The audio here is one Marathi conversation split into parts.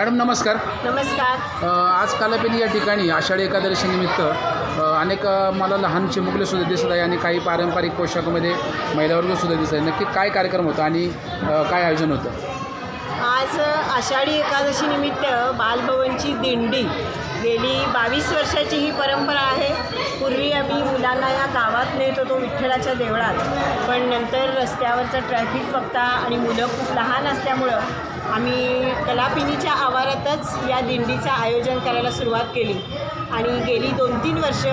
मॅडम नमस्कार. नमस्कार. अ, आज कालपेनी या ठिकाणी आषाढी एकादशीनिमित्त अ, अनेक अ, मला लहान चिमुकले सुद्धा दिसत आहे आणि काही पारंपरिक पोशाखामध्ये महिलावर्ग सुद्धा दिसत आहे. नक्की काय कार्यक्रम होता आणि अ, काय आयोजन होतं? आज आषाढी एकादशी निमित्त बालभवनची दिंडी गेली बावीस वर्षाची ही परंपरा आहे. पूर्वी आम्ही मुलांना या गावात नेत होतो विठ्ठलाच्या देवळात. पण नंतर रस्त्यावरचं ट्रॅफिक बघता आणि मुलं खूप लहान असल्यामुळं आम्ही कलापिनीच्या आवारातच या दिंडीचं आयोजन करायला सुरुवात केली. आणि गेली दोन तीन वर्ष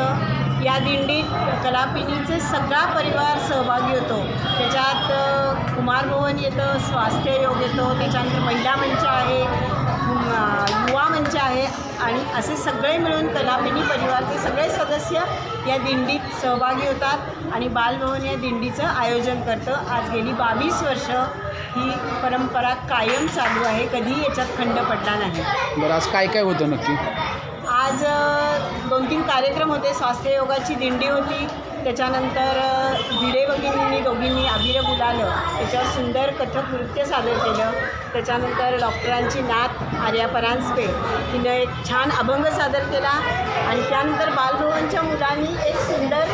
या दिंडीत कलापिनीचे सगळा परिवार सहभागी होतो. त्याच्यात कुमारभवन येतं स्वास्थ्य योग येतो त्याच्यानंतर महिला मंच आहे युवा मंच आहे आणि असे सगळे मिळून कलापिनी परिवारचे सगळे सदस्य या दिंडीत सहभागी होतात आणि बालभवन या दिंडीचं आयोजन करतं. आज गेली बावीस वर्ष ही परंपरा कायम चालू आहे. कधीही याच्यात खंड पडला नाही. बरं आज काय काय होतं नक्की? आज दोन तीन कार्यक्रम होते. स्वास्थ्य योगाची दिंडी होती. त्याच्यानंतर भिडे भगिनींनी दोघींनी अभिर बुलालं त्याच्यावर सुंदर कथक नृत्य सादर केलं. त्याच्यानंतर डॉक्टरांची नात आर्या परांजपे तिनं एक छान अभंग सादर केला. आणि त्यानंतर बालभवनच्या मुलांनी एक सुंदर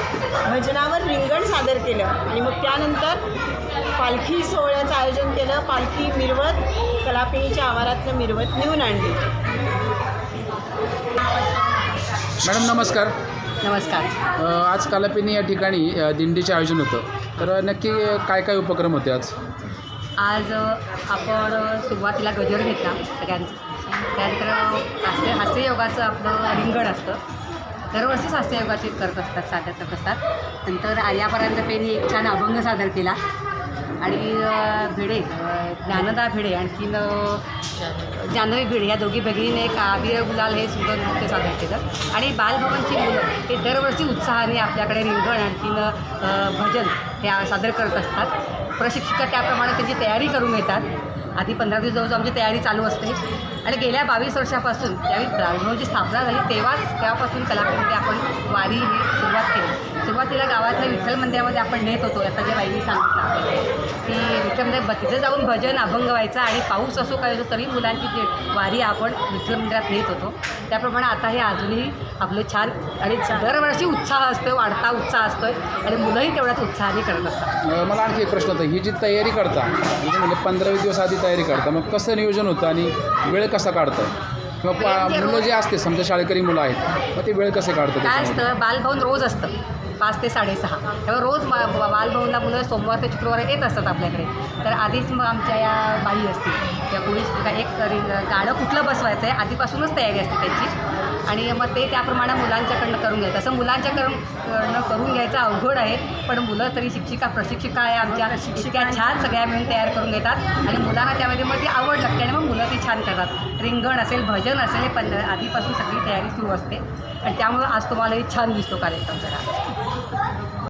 भजनावर रिंगण सादर केलं. आणि मग त्यानंतर पालखी सोहळ्याचं आयोजन केलं. पालखी मिरवत कलापिणीच्या आवारातनं मिरवत नेऊन आणली. मॅडम नमस्कार. नमस्कार. अ, आज कालपेनी या ठिकाणी अ, दिंडीचे आयोजन होतं. तर नक्की काय काय उपक्रम होते आज? आज अ, आपण अ, सुरुवातीला गजर घेतला सगळ्यांचा. त्यानंतर हास्य हास्ययोगाचं आपलं रिंगण असतं. दरवर्षीच हास्ययोगाचे करत असतात सादर करत असतात. नंतर आर्यापर्यंत पेनी एक छान अभंग सादर केला. आणि भिडे ज्ञानदा भिडे आणखीन जान्हवी भिडे या दोघी भगिनीने काबीर गुलाल हे सुंदर नृत्य सादर केलं. आणि बालभवनची मुलं हे दरवर्षी उत्साहाने आपल्याकडे रिंगण आणखीन भजन हे सादर करत असतात. प्रशिक्षिका त्याप्रमाणे त्यांची तयारी करून येतात आधी पंधरा दिवस जवळजवळ आमची तयारी चालू असते. आणि गेल्या बावीस वर्षापासून त्यावेळी ब्राह्मणची स्थापना झाली तेव्हाच तेव्हापासून कलाकृती आपण वारी ही सुरुवात केली. सुरुवातीला गावातल्या विठ्ठल मंदिरामध्ये आपण नेत होतो. आता जे बाईंनी सांगितलं आपण की विठ्ठल मंदिर तिथे जाऊन भजन अभंग व्हायचा आणि पाऊस असो काय असो तरी मुलांची जे वारी आपण विठ्ठल मंदिरात नेत होतो. त्याप्रमाणे आता हे अजूनही आपलं छान आणि दरवर्षी उत्साह असतो वाढता उत्साह असतो आणि मुलंही तेवढ्याच उत्साहाने करत असतात. मला आणखी एक प्रश्न होता. ही जी तयारी करता म्हणजे पंधरावी पंधरा दिवस आधी तयारी करता मग कसं नियोजन होतं आणि वेळ कसा काढतं किंवा पा- मुलं जे असते समजा शाळकरी मुलं आहेत मग ते वेळ कसे काढतं काय त्याच्यामध्ये? असतं बालभवन रोज असतं पाच ते साडेसहा. तेव्हा रोज बा बा- बालभवनला मुलं सोमवार ते शुक्रवार येत असतात आपल्याकडे. तर आधीच मग आमच्या या बाई असतील त्या पोलीस एक रिंग गाणं कुठलं बसवायचं आहे आधीपासूनच तयारी असते त्यांची. आणि मग ते त्याप्रमाणे मुलांच्याकडनं करून घ्यायचं. असं मुलांच्याकडून कडनं करून घ्यायचं अवघड आहे पण मुलं तरी शिक्षिका प्रशिक्षिका आहे आमच्या. शिक्षिका छान सगळ्या मिळून तयार करून घेतात आणि मुलांना त्यामध्ये मग ती आवड लागते आणि मग मुलं ती छान करतात. रिंगण असेल भजन असेल हे पण आधीपासून सगळी तयारी सुरू असते. आणि त्यामुळं आज तुम्हालाही छान दिसतो कार्यक्रम जरा.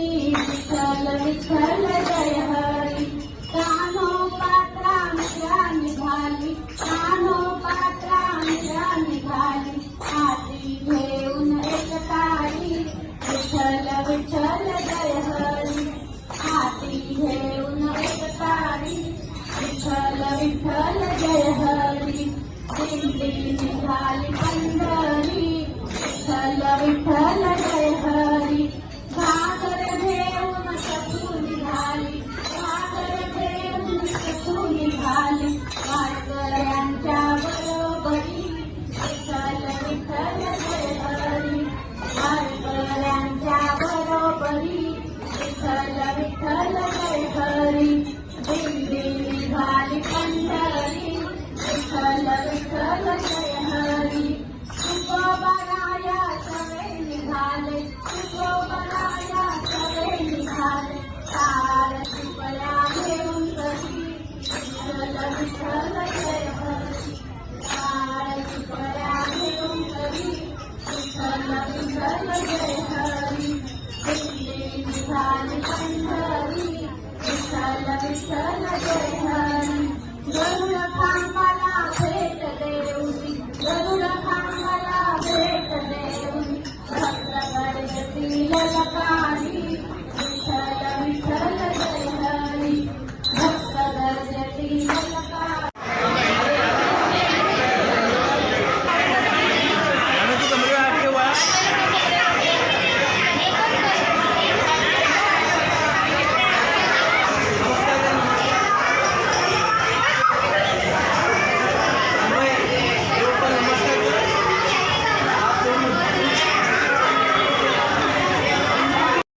विठ्ठल विठ्ठल जय हरी कानो पात्रांच्या निघाली